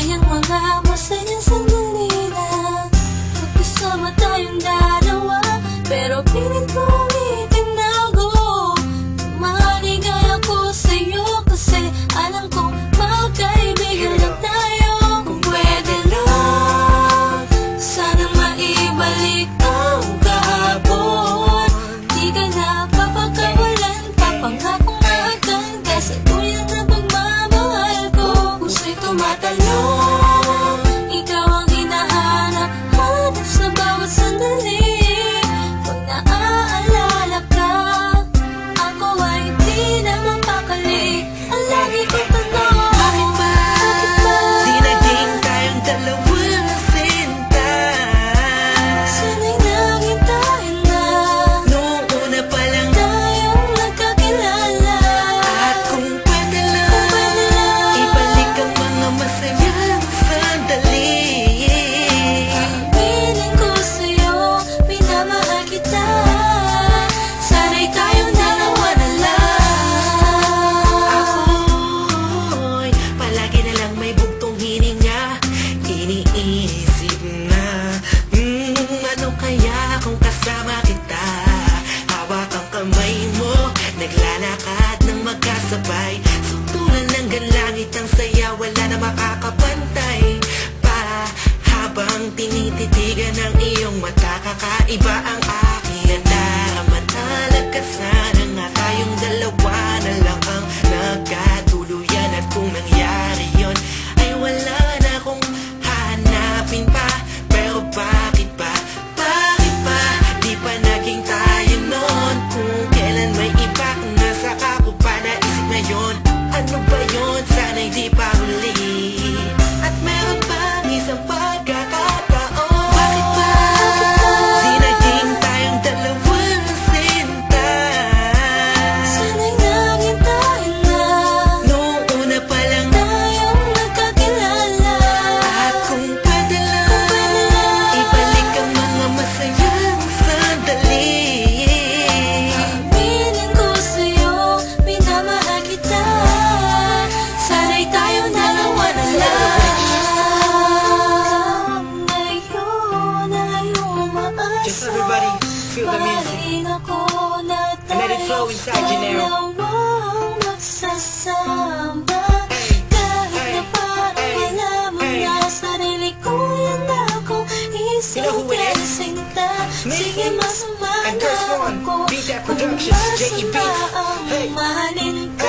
Pengen mengamas, pengen senang Kakaiba ang tayong dalawa na lang Ngayon ay umaasa Just everybody, feel the music. And flow inside you now. magsasama. Kahit na parang alamang na sarili ko yun ako. Isang blessing ka, sige masama na ako Kung basta ang mahalin ka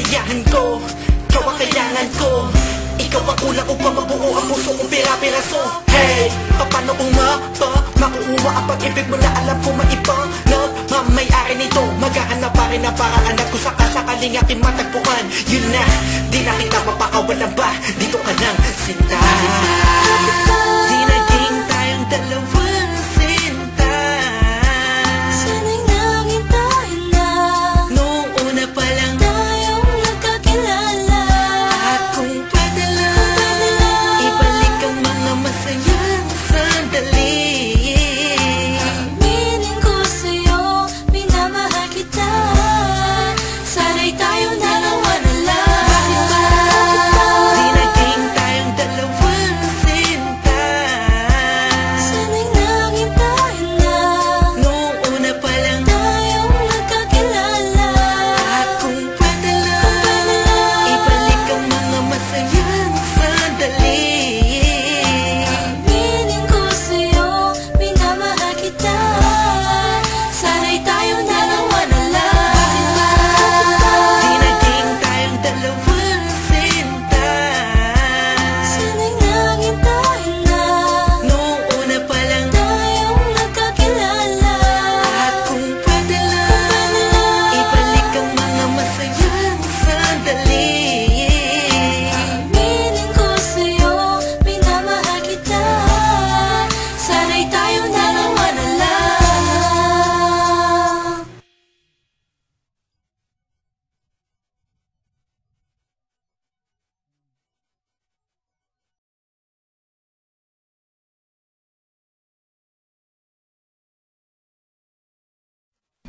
kakayahin ko Ikaw ang kailangan ko. Ikaw ang kulang upang mabuo ang puso kong pira-piraso. Hey, paano kung mapa? Makukuha ang pag-ibig mo na alam ko maiba Nagmamayari nito. Maghahanap pa rin ang paraan At kung sakasakaling aking matagpuan. Yun na, di na kita mapakawalan ba? Dito ka nang sinta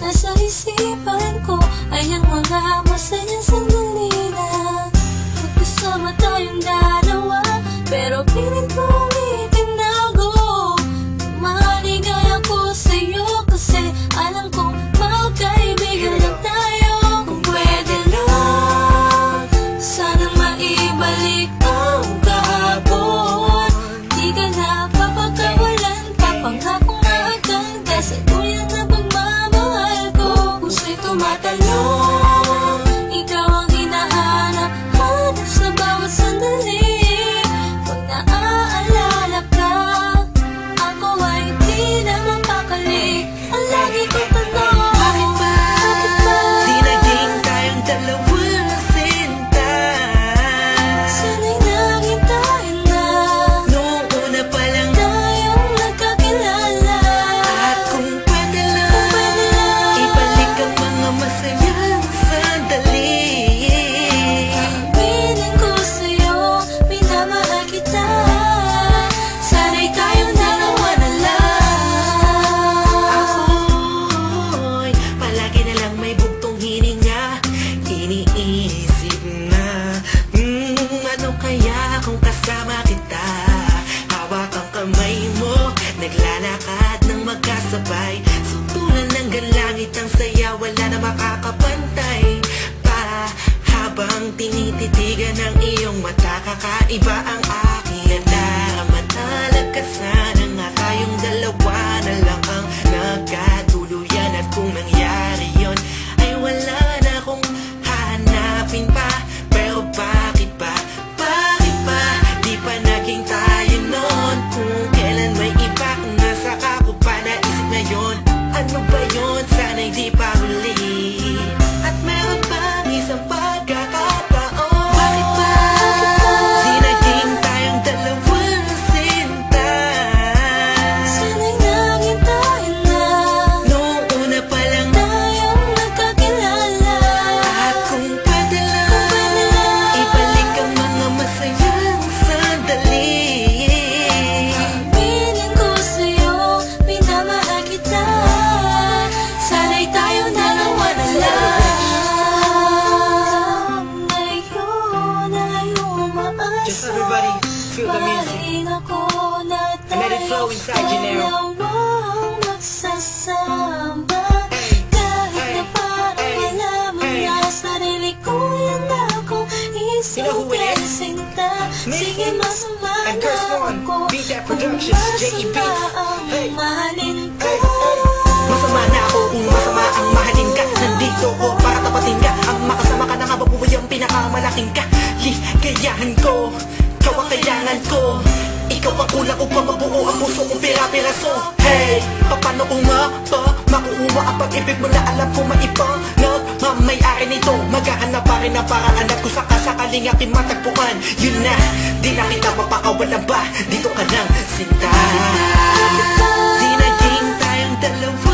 Nasa isipan ko Ay ang mga masayang sandali Naglalakad ng magkasabay. Sutulan ng galangit ang saya Wala na makakapantay. Pa habang tinititigan ng iyong mata Kakaiba ang aking nadarama Talaga sana Flow inside you now. Dalawang magsasama. Kahit na parang na Sarili ko lang ako. You know who it is? Sinta. Sige masama and Curse na ako Kung masama ang mahalin ko. Masama na ako kung masama ang mahalin ka. Nandito ko para tapatin ka. Ang makasama ka na nga babuhay ang pinakamalaking ka. Ligayahan ko, ikaw ang kailangan ko Ikaw ang kulang upang mabuo ang puso kong pira-piraso. Hey, paano ko nga ba makukuha ang pag-ibig mo na alam ko maibang Nagmamayari nito? Maghahanap pa rin ang paraan at kung sakasakaling aking matagpuan. Yun na, di na kita mapakawalan ba? Dito ka lang sinta. Di naging tayong dalawa